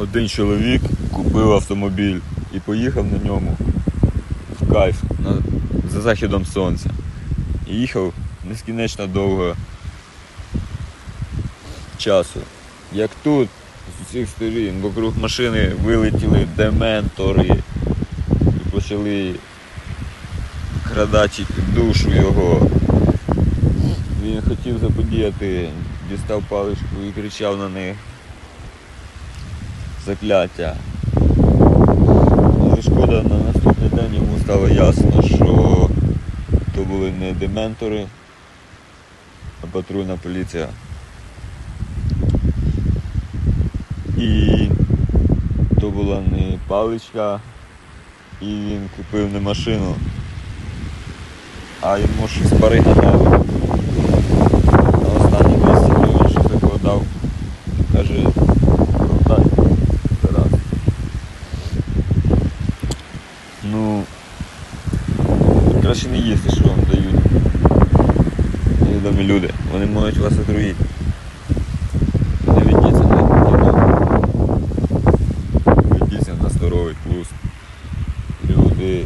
Один чоловік купив автомобіль і поїхав на ньому в кайф на, за західом сонця. І їхав нескінечно довго часу. Як тут, з усіх сторін, вокруг машини вилетіли дементори і почали крадачити душу його. Він хотів заподіяти, дістав паличку і кричав на них закляття. Але шкода, на наступний день йому стало ясно, що то були не дементори, а патрульна поліція. І то була не паличка, і він купив не машину, а йому щось перегадали. На останні 200 гривень що закладав. Каже, Ну краще не їсти, що вам дають. Невідомі люди. Вони можуть вас отруїти. Не ведіться на здоровий плюс. Люди